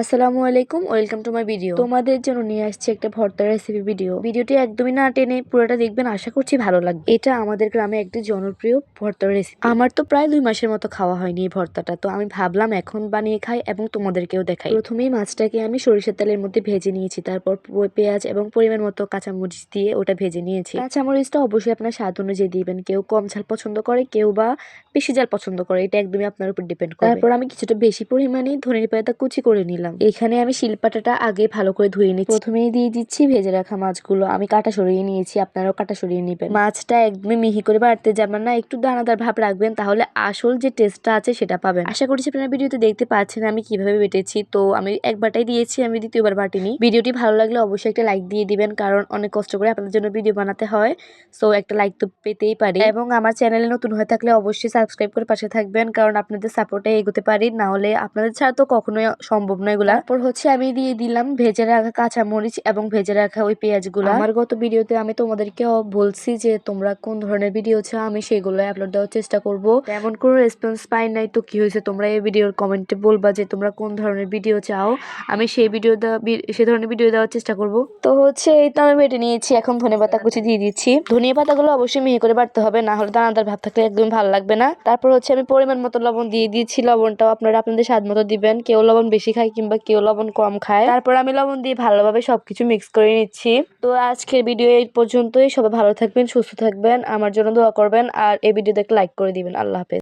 আসসালামু আলাইকুম, welcome to my video. তোমাদের জন্য নিয়ে আসছি একটা ভর্তার রেসিপি ভিডিও ভিডিওটি একদমই না টেনে পুরোটা দেখবেন, আশা করছি ভালো লাগবে। এটা আমাদের গ্রামে একটি জনপ্রিয় ভর্তার রেসিপি আমার তো প্রায় দুই মাসের মতো খাওয়া হয়নি এই ভর্তাটা, তো আমি ভাবলাম এখন বানিয়ে খাই এবং তোমাদেরকেও দেখাই। প্রথমেই মাছটাকে আমি সরিষার তেলের মধ্যে ভেজে নিয়েছি, তারপর পেঁয়াজ এবং পরিমাণ মতো কাঁচামরিচ দিয়ে ওটা ভেজে নিয়েছি। কাঁচামরিচটা অবশ্যই আপনার স্বাদ অনুযায়ী দিবেন, কেউ কম ঝাল পছন্দ করে, কেউ বা বেশি ঝাল পছন্দ করে, এটা একদমই আপনার উপর ডিপেন্ড করে তারপর আমি কিছুটা বেশি পরিমাণে ধনের পাতা কুচি করে নিলাম। এখানে আমি শিলপাটাটা আগে ভালো করে ধুয়ে নিচ্ছি। প্রথমেই দিয়ে দিচ্ছি ভেজে রাখা মাছগুলো। আমি কাটা সরিয়ে নিয়েছি আপনারাও কাটা সরিয়ে নেবেন। মাছটা একদমই মিহি করে বাড়তে যাবেন না একটু দানাদার ভাব রাখবেন তাহলে আসল যে টেস্টটা আছে সেটা পাবেন। আশা করছি আপনারা ভিডিওতে দেখতে পাচ্ছেন আমি কীভাবে বেটেছি। তো আমি একবারটাই দিয়েছি আমি দ্বিতীয়বার বাটিনি। ভিডিওটি ভালো লাগলে অবশ্যই একটা লাইক দিয়ে দিবেন কারণ অনেক কষ্ট করে আপনাদের জন্য ভিডিও বানাতে হয়। সো একটা লাইক তো পেতেই পারি। এবং আমার চ্যানেলে নতুন হয়ে থাকলে অবশ্যই সাবস্ক্রাইব করে পাশে থাকবেন কারণ আপনাদের সাপোর্টে এগোতে পারি। না হলে আপনাদের ছাড়া তো কখনোই সম্ভব নয়। এগুলা তারপর হচ্ছে আমি দিয়ে দিলাম ভেজে রাখা কাঁচা মরিচ এবং ভেজে রাখা ওই পেঁয়াজগুলো। আমার গত ভিডিওতে আমি তোমাদেরকে বলছি যে তোমরা কোন ধরনের ভিডিও চাও আমি সেগুলো আপলোড দেওয়ার চেষ্টা করব। তেমন কোনো রেসপন্স পাই নাই তো কি হয়েছে তোমরা এই ভিডিওর কমেন্টে বলবা যে তোমরা কোন ধরনের ভিডিও চাও। আমি সেই ভিডিও সে ধরনের ভিডিও দেওয়ার চেষ্টা করব। তো হচ্ছে এই তো আমি বেটে নিয়েছি এখন ধনে পাতা কুচি দিয়ে দিচ্ছি। ধনিয়া পাতাগুলো অবশ্যই মিহি করে বাড়তে হবে না হলে দানাদার ভাব থাকলে একদম ভালো লাগবে না। তারপর হচ্ছে আমি পরিমাণ মতো লবণ দিয়ে দিয়েছি লবণটাও আপনারা আপনাদের স্বাদ মতো দিবেন কেউ লবণ বেশি খায় কিংবা কেউ লবণ কম খায়। তারপর আমি লবণ দিয়ে ভালোভাবে সবকিছু মিক্স করে নিচ্ছি। তো আজকের ভিডিও এই পর্যন্তই। সবাই ভালো থাকবেন, সুস্থ থাকবেন। আমার জন্য দোয়া করবেন। আর এই ভিডিও দেখে লাইক করে দিবেন। আল্লাহ হাফেজ।